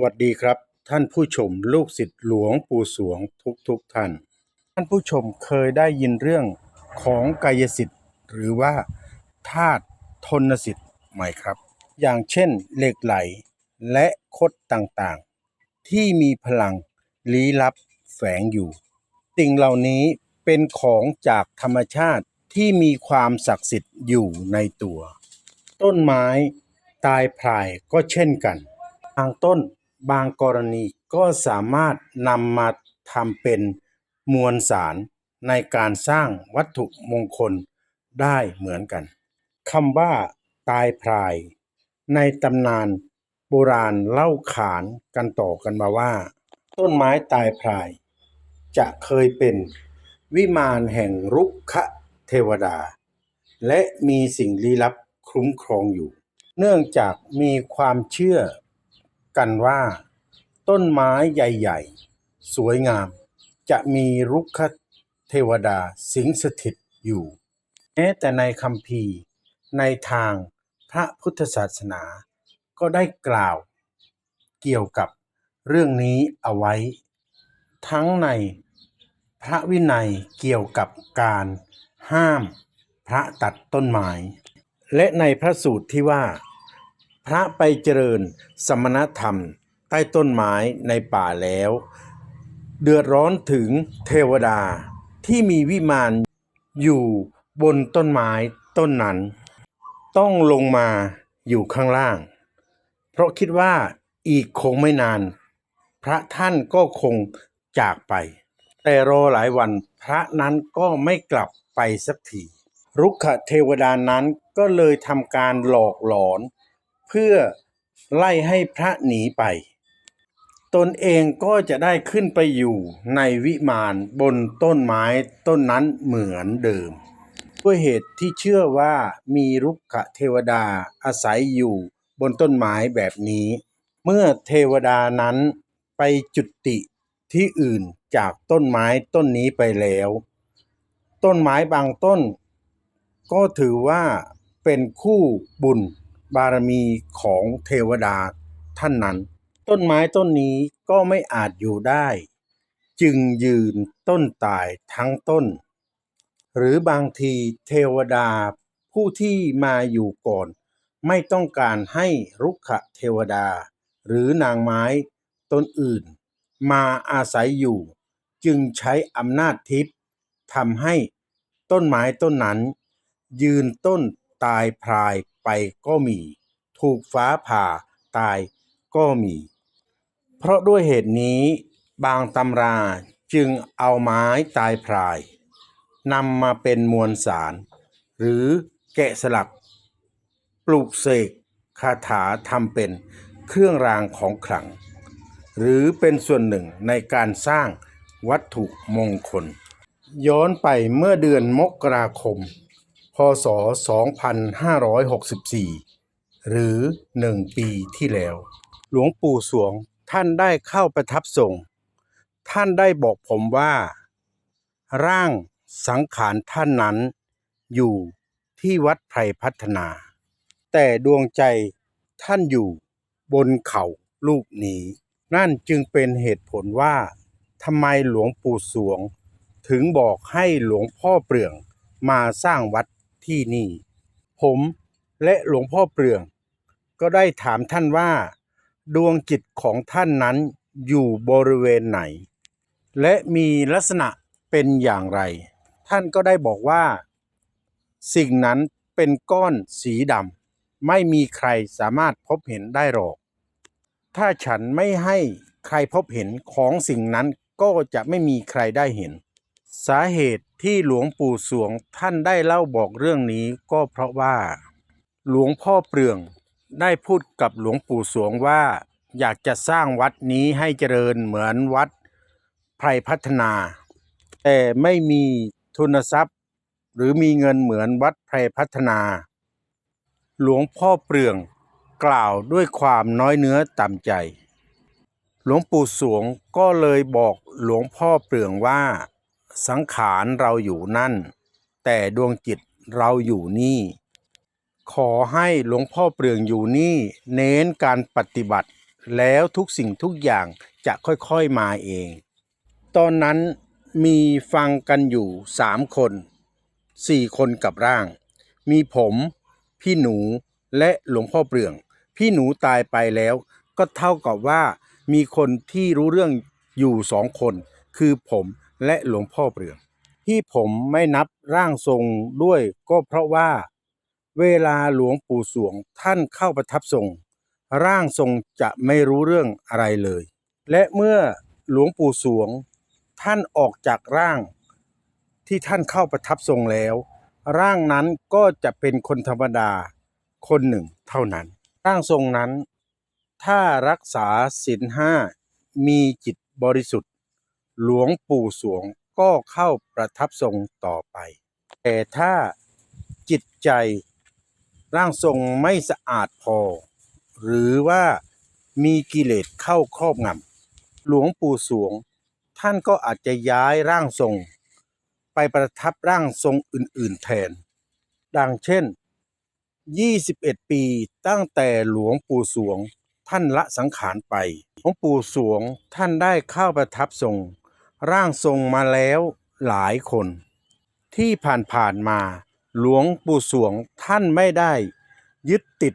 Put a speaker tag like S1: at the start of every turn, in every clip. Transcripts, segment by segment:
S1: สวัสดีครับ ท่านผู้ชมลูกศิษย์หลวงปู่สวงทุกทุกท่าน ท่านผู้ชมเคยได้ยินเรื่องของกายสิทธิ์ หรือว่าธาตุทนสิทธิ์ไหมครับ อย่างเช่นเหล็กไหลและคดต่างๆ ที่มีพลังลี้ลับแฝงอยู่สิ่งเหล่านี้เป็นของจากธรรมชาติที่มีความศักดิ์สิทธิ์อยู่ในตัว ต้นไม้ตายพรายก็เช่นกัน บางต้น บางกรณีก็สามารถนำมาทำเป็นมวลสารในการสร้างวัตถุมงคลได้เหมือนกันคำว่าตายพราย ในตำนานโบราณเล่าขานกันต่อกันมาว่า ต้นไม้ตายพราย จะเคยเป็นวิมานแห่งรุกขเทวดา และมีสิ่งลี้ลับคุ้มครองอยู่ เนื่องจากมีความเชื่อ กันว่า ต้นไม้ใหญ่ๆ สวยงาม จะมีรุกขเทวดาสิงสถิตอยู่แม้แต่ในคัมภีในทางพระพุทธศาสนา ก็ได้กล่าว เกี่ยวกับเรื่องนี้เอาไว้ ทั้งในพระวินัยเกี่ยวกับการห้ามพระตัดต้นไม้ และในพระสูตรที่ว่า พระไปเจริญสมณธรรม ใต้ต้นไม้ในป่าแล้ว เดือดร้อนถึงเทวดาที่มีวิมานอยู่บนต้นไม้ต้นนั้น ต้องลงมาอยู่ข้างล่าง เพราะคิดว่าอีกคงไม่นาน พระท่านก็คงจากไป แต่รอหลายวันพระนั้นก็ไม่กลับไปสักทีรุกขเทวดานั้นก็เลยทำการหลอกหลอน เพื่อไล่ให้พระหนีไป ตนเองก็จะได้ขึ้นไปอยู่ในวิมานบนต้นไม้ต้นนั้นเหมือนเดิม ด้วยเหตุที่เชื่อว่ามีรุกขเทวดาอาศัยอยู่บนต้นไม้แบบนี้ เมื่อเทวดานั้นไปจุติที่อื่นจากต้นไม้ต้นนี้ไปแล้ว ต้นไม้บางต้น ก็ถือว่าเป็นคู่บุญ บารมีของเทวดาท่านนั้น ต้นไม้ต้นนี้ก็ไม่อาจอยู่ได้ จึงยืนต้นตายทั้งต้น หรือบางทีเทวดาผู้ที่มาอยู่ก่อน ไม่ต้องการให้รุกขเทวดา หรือนางไม้ต้นอื่น มาอาศัยอยู่ จึงใช้อำนาจทิพย์ทำให้ต้นไม้ต้นนั้น ยืนต้นตายพราย ไปก็มี ถูกฟ้าผ่าตายก็มี เพราะด้วยเหตุนี้บางตำราจึงเอาไม้ตายพรายนำมาเป็นมวลสาร หรือแกะสลัก ปลูกเสกคาถาทำเป็นเครื่องรางของขลัง หรือเป็นส่วนหนึ่งในการสร้างวัตถุมงคล ย้อนไปเมื่อเดือนมกราคม พศ 2564 หรือ 1 ปีที่แล้ว หลวงปู่สวงท่านได้เข้าประทับทรงท่านได้บอกผมว่า ร่างสังขารท่านนั้น อยู่ที่วัดไพรพัฒนา แต่ดวงใจท่านอยู่บนเขาลูกนี้ นั่นจึงเป็นเหตุผลว่าทำไมหลวงปู่สวง ถึงบอกให้หลวงพ่อเปลืองมาสร้างวัด ที่นี่ ผมและหลวงพ่อเปลือง ก็ได้ถามท่านว่า ดวงจิตของท่านนั้นอยู่บริเวณไหน และมีลักษณะเป็นอย่างไร ท่านก็ได้บอกว่า สิ่งนั้นเป็นก้อนสีดำไม่มีใครสามารถพบเห็นได้หรอก ถ้าฉันไม่ให้ใครพบเห็นของสิ่งนั้นก็จะไม่มีใครได้เห็น สาเหตุที่หลวงปู่สวงท่านได้เล่าบอกเรื่องนี้ก็เพราะว่า หลวงพ่อเปลืองได้พูดกับหลวงปู่สวงว่า อยากจะสร้างวัดนี้ให้เจริญเหมือนวัดไพรพัฒนา แต่ไม่มีทุนทรัพย์ หรือมีเงินเหมือนวัดไพรพัฒนา หลวงพ่อเปลืองกล่าวด้วยความน้อยเนื้อต่ำใจ หลวงปู่สวงก็เลยบอกหลวงพ่อเปลืองว่า สังขารเราอยู่นั่น แต่ดวงจิตเราอยู่นี่ ขอให้หลวงพ่อเปลืองอยู่นี่ เน้นการปฏิบัติ แล้วทุกสิ่งทุกอย่างจะค่อยๆมาเอง ตอนนั้นมีฟังกันอยู่สามคนสี่คนกับร่าง มีผม พี่หนูและหลวงพ่อเปลือง พี่หนูตายไปแล้ว ก็เท่ากับว่ามีคนที่รู้เรื่องอยู่สองคน คือผม และหลวงพ่อเปลือง ที่ผมไม่นับร่างทรงด้วยก็เพราะว่า เวลาหลวงปู่สวงท่านเข้าประทับทรง ร่างทรงจะไม่รู้เรื่องอะไรเลย และเมื่อหลวงปู่สวง ท่านออกจากร่าง ที่ท่านเข้าประทับทรงแล้ว ร่างนั้นก็จะเป็นคนธรรมดาคนหนึ่งเท่านั้น ร่างทรงนั้น ถ้ารักษาศีลห้ามีจิตบริสุทธิ์ หลวงปู่สวงก็เข้าประทับทรงต่อไป แต่ถ้าจิตใจร่างทรงไม่สะอาดพอ หรือว่ามีกิเลสเข้าครอบงำหลวงปู่สวง ท่านก็อาจจะย้ายร่างทรง ไปประทับร่างทรงอื่น ๆ แทน ดังเช่น 21 ปีตั้งแต่หลวงปู่สวงท่านละสังขารไป หลวงปู่สวงท่านได้เข้าประทับทรง ร่างทรงมาแล้วหลายคน ที่ผ่านๆมา หลวงปู่สวงท่านไม่ได้ ยึดติด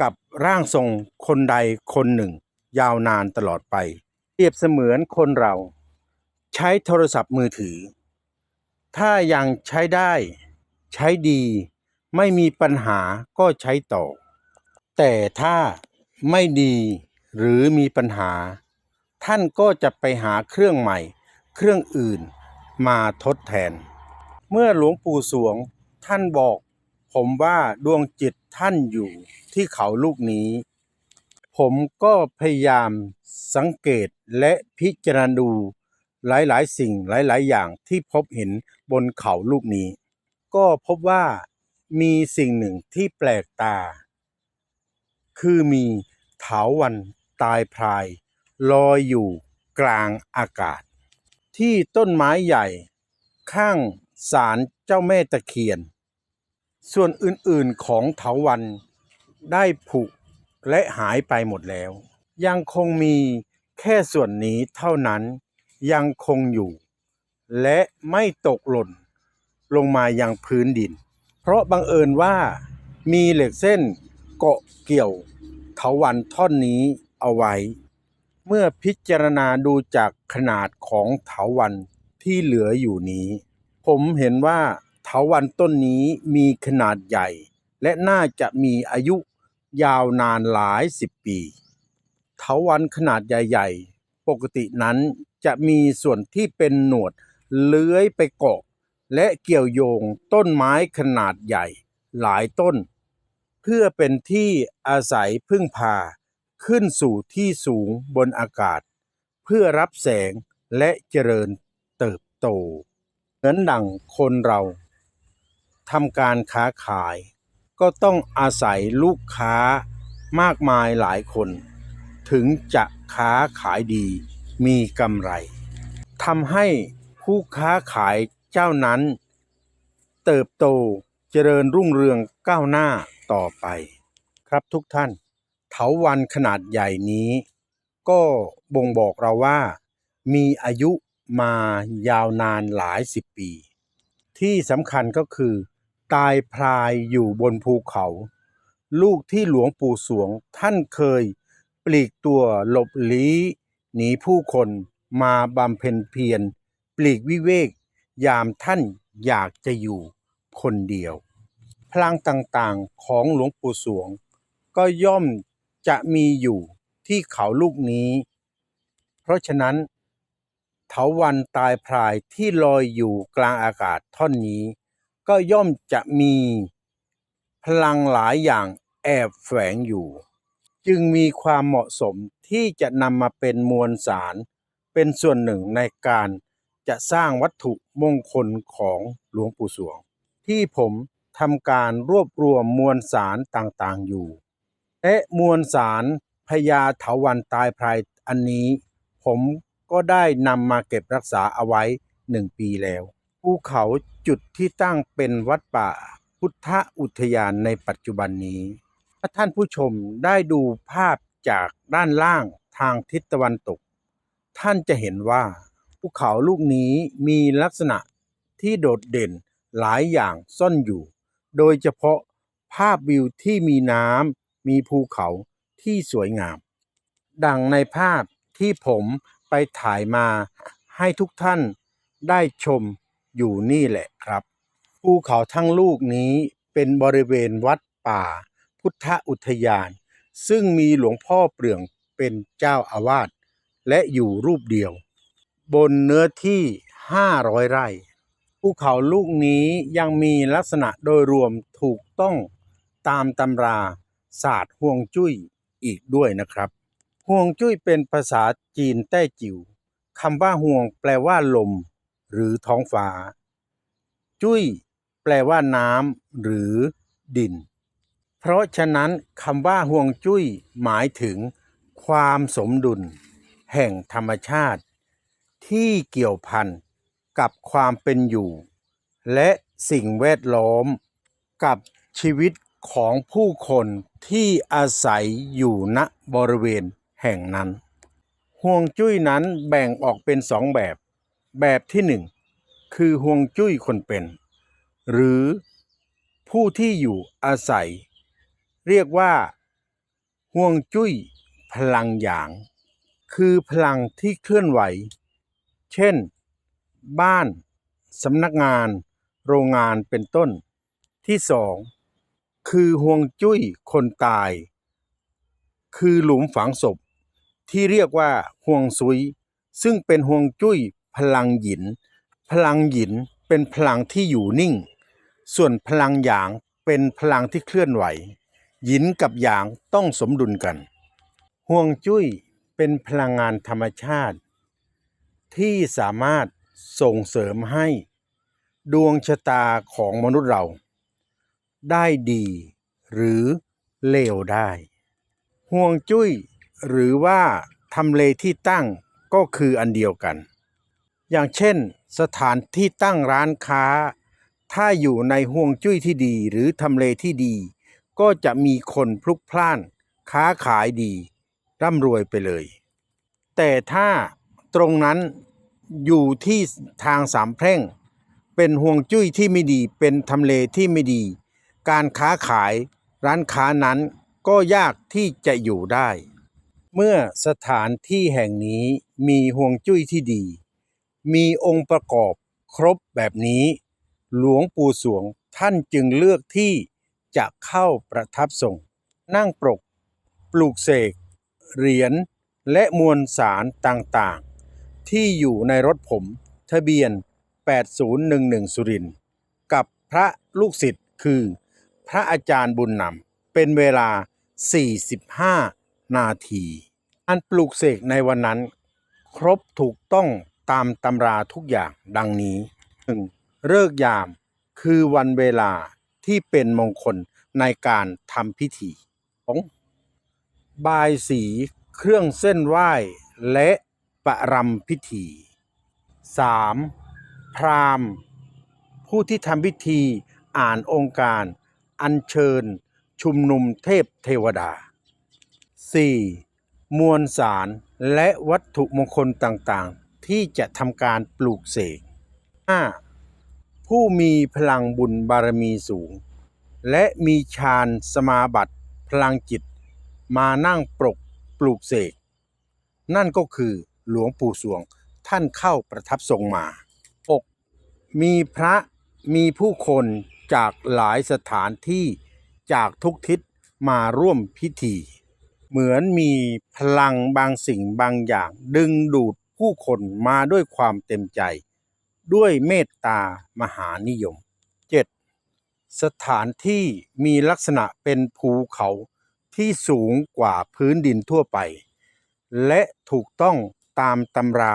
S1: กับร่างทรงคนใดคนหนึ่ง ยาวนานตลอดไป เปรียบเสมือนคนเรา ใช้โทรศัพท์มือถือ ถ้ายังใช้ได้ ใช้ดี ไม่มีปัญหาก็ใช้ต่อ แต่ถ้าไม่ดีหรือมีปัญหา ท่านก็จะไปหาเครื่องใหม่ เครื่องอื่นมาทดแทน เมื่อหลวงปู่สวงท่านบอก ผมว่าดวงจิตท่านอยู่ที่เขาลูกนี้ ผมก็พยายามสังเกตและพิจารณาดูหลายๆ สิ่งหลาย ๆ อย่างที่พบเห็นบนเขาลูกนี้ ก็พบว่ามีสิ่งหนึ่งที่แปลกตา คือมีเถาวันตายพราย ลอยอยู่กลางอากาศ ที่ต้นไม้ใหญ่ ข้างศาลเจ้าแม่ตะเคียน ส่วนอื่นๆของเถาวันได้ผุและหายไปหมดแล้ว ยังคงมีแค่ส่วนนี้เท่านั้นยังคงอยู่ และไม่ตกหล่นลงมายังพื้นดิน เพราะบังเอิญว่ามีเหล็กเส้นเกาะเกี่ยวเถาวันท่อนนี้เอาไว้ เมื่อพิจารณาดูจากขนาดของเถาวันที่เหลืออยู่นี้ ผมเห็นว่าเถาวันต้นนี้มีขนาดใหญ่ และน่าจะมีอายุยาวนานหลายสิบปีเถาวันขนาดใหญ่ ๆ ปกตินั้นจะมีส่วนที่เป็นหนวดเลื้อยไปเกาะ และเกี่ยวโยงต้นไม้ขนาดใหญ่หลายต้น เพื่อเป็นที่อาศัยพึ่งพา ขึ้นสู่ที่สูงบนอากาศ เพื่อรับแสงและเจริญเติบโต เหมือนดังคนเราทำการค้าขาย ก็ต้องอาศัยลูกค้ามากมายหลายคน ถึงจะค้าขายดีมีกำไรทำให้ผู้ค้าขายเจ้านั้น เติบโตเจริญรุ่งเรืองก้าวหน้าต่อไป ครับทุกท่าน เถาวันขนาดใหญ่นี้ ก็บ่งบอกเราว่า มีอายุมายาวนานหลายสิบปี ที่สำคัญก็คือ ตายพรายอยู่บนภูเขา ลูกที่หลวงปู่สวงท่านเคย ปลีกตัวหลบลี้หนีผู้คนมาบำเพ็ญเพียรปลีกวิเวก ยามท่านอยากจะอยู่คนเดียว พลังต่างๆของหลวงปู่สวง ก็ย่อม จะมีอยู่ที่เขาลูกนี้ เพราะฉะนั้นเถาวันตายพรายที่ลอยอยู่กลางอากาศท่อนนี้ ก็ย่อมจะมีพลังหลายอย่างแอบแฝงอยู่ จึงมีความเหมาะสมที่จะนำมาเป็นมวลสาร เป็นส่วนหนึ่งในการจะสร้างวัตถุมงคลของหลวงปู่สวง ที่ผมทำการรวบรวมมวลสารต่างๆอยู่ และมวลสารพญาเถาวันตายพรายอันนี้ ผมก็ได้นำมาเก็บรักษาเอาไว้หนึ่งปีแล้วภูเขาจุดที่ตั้งเป็นวัดป่าพุทธอุทยานในปัจจุบันนี้ ถ้าท่านผู้ชมได้ดูภาพจากด้านล่างทางทิศตะวันตก ท่านจะเห็นว่าภูเขาลูกนี้มีลักษณะที่โดดเด่นหลายอย่างซ่อนอยู่ โดยเฉพาะภาพวิวที่มีน้ำ มีภูเขาที่สวยงาม ดังในภาพที่ผมไปถ่ายมาให้ทุกท่านได้ชมอยู่นี่แหละครับ ภูเขาทั้งลูกนี้เป็นบริเวณวัดป่า พุทธอุทยาน ซึ่งมีหลวงพ่อเปลืองเป็นเจ้าอาวาสและอยู่รูปเดียว บนเนื้อที่ 500 ไร่ ภูเขาลูกนี้ยังมีลักษณะโดยรวมถูกต้องตามตำรา ศาสตร์ห่วงจุ้ยอีกด้วยนะครับห่วงจุ้ยเป็นภาษาจีนแต้จิ๋วคำว่าห่วงแปลว่าลม หรือท้องฟ้า จุ้ย แปลว่าน้ำหรือดิน เพราะฉะนั้นคำว่าห่วงจุ้ยหมายถึง ความสมดุล แห่งธรรมชาติ ที่เกี่ยวพันกับความเป็นอยู่ และสิ่งแวดล้อม กับชีวิตของผู้คน ที่อาศัยอยู่ณบริเวณแห่งนั้นห่วงจุ้ยนั้นแบ่งออกเป็นสองแบบ แบบที่หนึ่งคือห่วงจุ้ยคนเป็น หรือผู้ที่อยู่อาศัย เรียกว่าห่วงจุ้ยพลังหยาง คือพลังที่เคลื่อนไหว เช่น บ้าน สำนักงาน โรงงานเป็นต้นที่สอง คือห่วงจุ้ยคนตาย คือหลุมฝังศพ ที่เรียกว่าห่วงซุย ซึ่งเป็นห่วงจุ้ยพลังหยิน พลังหยินเป็นพลังที่อยู่นิ่ง ส่วนพลังหยางเป็นพลังที่เคลื่อนไหว หยินกับหยางต้องสมดุลกันห่วงจุ้ยเป็นพลังงานธรรมชาติ ที่สามารถส่งเสริมให้ ดวงชะตาของมนุษย์เรา ได้ดี หรือเลวได้ห่วงจุ้ย หรือว่าทำเลที่ตั้งก็คืออันเดียวกัน อย่างเช่น สถานที่ตั้งร้านค้า ถ้าอยู่ในห่วงจุ้ยที่ดีหรือทำเลที่ดี ก็จะมีคนพลุกพล่าน ค้าขายดี ร่ำรวยไปเลย แต่ถ้าตรงนั้นอยู่ที่ทางสามแพร่ง เป็นห่วงจุ้ยที่ไม่ดีเป็นทำเลที่ไม่ดี การค้าขายร้านค้านั้นก็ยากที่จะอยู่ได้ เมื่อสถานที่แห่งนี้มีห่วงจุ้ยที่ดี มีองค์ประกอบครบแบบนี้ หลวงปู่สวงท่านจึงเลือกที่จะเข้าประทับทรงนั่งปรก ปลูกเสก เหรียญ และมวลสารต่างๆ ที่อยู่ในรถผม ทะเบียน 8011 สุรินกับพระลูกศิษย์คือ พระอาจารย์บุญนำเป็นเวลา 45 นาทีอันปลูกเสกในวันนั้น ครบถูกต้องตามตำราทุกอย่างดังนี้ 1. เลิกยามคือวันเวลาที่เป็นมงคลในการทำพิธี 2. บายสีเครื่องเส้นไหว้ และประรำพิธี 3. พราหมณ์ ผู้ที่ทำพิธีอ่านองค์การ อัญเชิญ ชุมนุมเทพเทวดา 4. มวลสารและวัตถุมงคลต่างๆ ที่จะทำการปลูกเสก 5. ผู้มีพลังบุญบารมีสูง และมีฌานสมาบัติพลังจิต มานั่งปรกปลูกเสก นั่นก็คือหลวงปู่สวงท่านเข้าประทับทรงมา 6. มีพระมีผู้คน จากหลายสถานที่จากทุกทิศมาร่วมพิธี เหมือนมีพลังบางสิ่งบางอย่าง ดึงดูดผู้คนมาด้วยความเต็มใจ ด้วยเมตตามหานิยม 7. สถานที่มีลักษณะเป็นภูเขาที่สูงกว่าพื้นดินทั่วไป และถูกต้องตามตำรา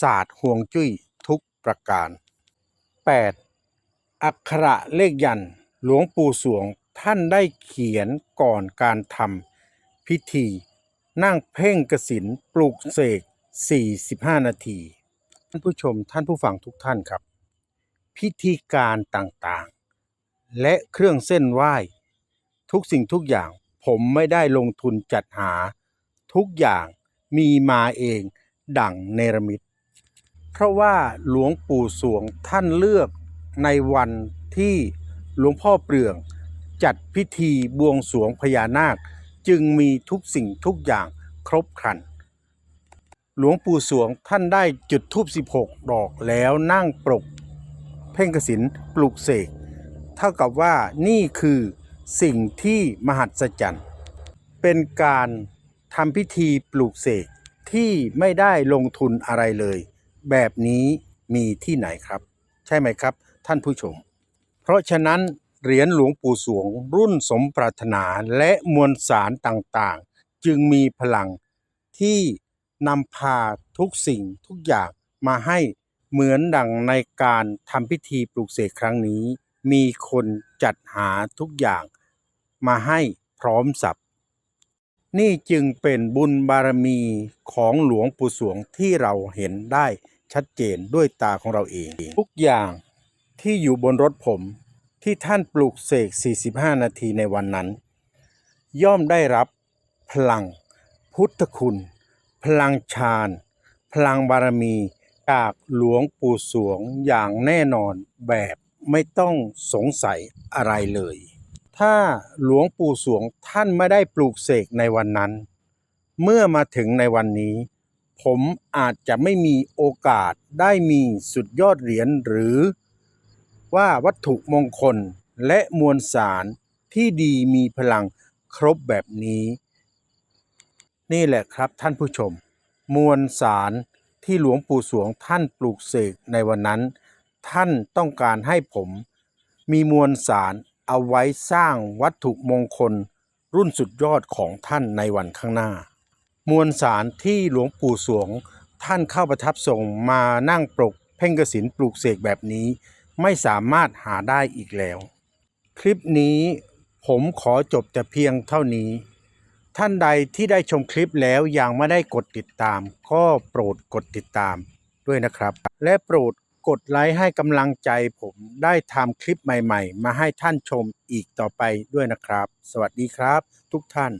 S1: ศาสตร์ห่วงจุ้ยทุกประการ 8. อักขระเลขยันหลวงปู่สวงท่านได้เขียนก่อนการทำพิธี นั่งเพ่งกสินปลูกเสก 45 นาที ท่านผู้ชมท่านผู้ฟังทุกท่านครับ พิธีการต่างๆ และเครื่องเส้นไหว้ ทุกสิ่งทุกอย่างผมไม่ได้ลงทุนจัดหา ทุกอย่างมีมาเองดั่งเนรมิต เพราะว่าหลวงปู่สวงท่านเลือก ในวันที่หลวงพ่อเปลือง จัดพิธีบวงสรวงพญานาค จึงมีทุกสิ่งทุกอย่างครบครัน หลวงปู่สวงท่านได้จุดทูบ16 ดอกแล้วนั่งปรก เพ่งกสินปลุกเสก เท่ากับว่านี่คือสิ่งที่มหัศจรรย์ เป็นการทำพิธีปลูกเสกที่ไม่ได้ลงทุนอะไรเลย แบบนี้มีที่ไหนครับ ใช่ไหมครับ ท่านผู้ชม เพราะฉะนั้นเหรียญหลวงปู่สวงรุ่นสมปรารถนาและมวลสารต่างๆ จึงมีพลังที่นำพาทุกสิ่งทุกอย่างมาให้เหมือนดังในการทำพิธีปลูกเสกครั้งนี้ มีคนจัดหาทุกอย่างมาให้พร้อมสับนี่จึงเป็นบุญบารมีของหลวงปู่สวงที่เราเห็นได้ชัดเจนด้วยตาของเราเอง ทุกอย่าง ที่อยู่บนรถผมที่ท่านปลูกเสก 45 นาทีในวันนั้น ย่อมได้รับพลัง พุทธคุณ พลังฌานพลังบารมีจากหลวงปู่สวงอย่างแน่นอนแบบไม่ต้องสงสัยอะไรเลย ถ้าหลวงปู่สวงท่านไม่ได้ปลูกเสกในวันนั้น เมื่อมาถึงในวันนี้ ผมอาจจะไม่มีโอกาสได้มีสุดยอดเหรียญหรือ ว่าวัตถุมงคลและมวลสารที่ดีมีพลังครบแบบนี้ นี่แหละครับท่านผู้ชม มวลสารที่หลวงปู่สวงท่านปลูกเสกในวันนั้น ท่านต้องการให้ผม มีมวลสารเอาไว้สร้างวัตถุมงคล รุ่นสุดยอดของท่านในวันข้างหน้า มวลสารที่หลวงปู่สวงท่านเข้าประทับทรงมานั่งปลกเพ่งกสินปลูกเสกแบบนี้ ไม่สามารถหาได้อีกแล้ว คลิปนี้ผมขอจบแต่เพียงเท่านี้ ท่านใดที่ได้ชมคลิปแล้วยังไม่ได้กดติดตาม ก็โปรดกดติดตามด้วยนะครับ และโปรดกดไลค์ให้กำลังใจผมได้ทำคลิปใหม่ ๆ มาให้ท่านชมอีกต่อไปด้วยนะครับ สวัสดีครับ ทุกท่าน